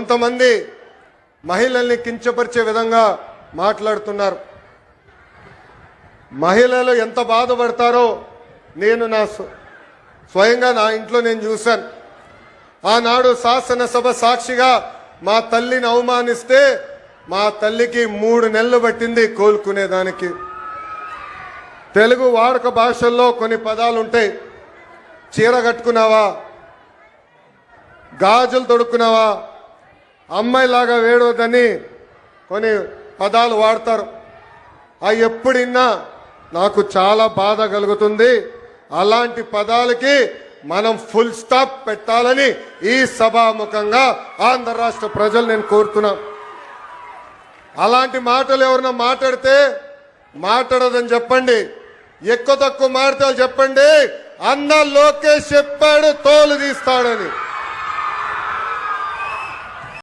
కొంతమంది మహిళల్ని కించపరిచే విధంగా మాట్లాడుతున్నారు. మహిళలు ఎంత బాధపడతారో నేను నా స్వయంగా నా ఇంట్లో నేను చూశాను. ఆనాడు శాసనసభ సాక్షిగా మా తల్లిని అవమానిస్తే మా తల్లికి మూడు నెలలు పట్టింది కోలుకునేదానికి. తెలుగు వాడుక భాషల్లో కొన్ని పదాలు ఉంటాయి చీర కట్టుకున్నావా? గాజులు తొడుక్కున్నావా? అమ్మాయిలాగా వేడవద్దని కొన్ని పదాలు వాడతారు. ఆ ఎప్పుడిన్నా నాకు చాలా బాధ కలుగుతుంది. అలాంటి పదాలకి మనం ఫుల్ స్టాప్ పెట్టాలని ఈ సభాముఖంగా ఆంధ్ర రాష్ట్ర ప్రజలు నేను కోరుతున్నా. అలాంటి మాటలు ఎవరన్నా మాట్లాడితే మాట్లాడదని చెప్పండి. ఎక్కువ తక్కువ మాట్లాడాలి చెప్పండి. అన్న లోకేష్ చెప్పాడు తోలు తీస్తాడని.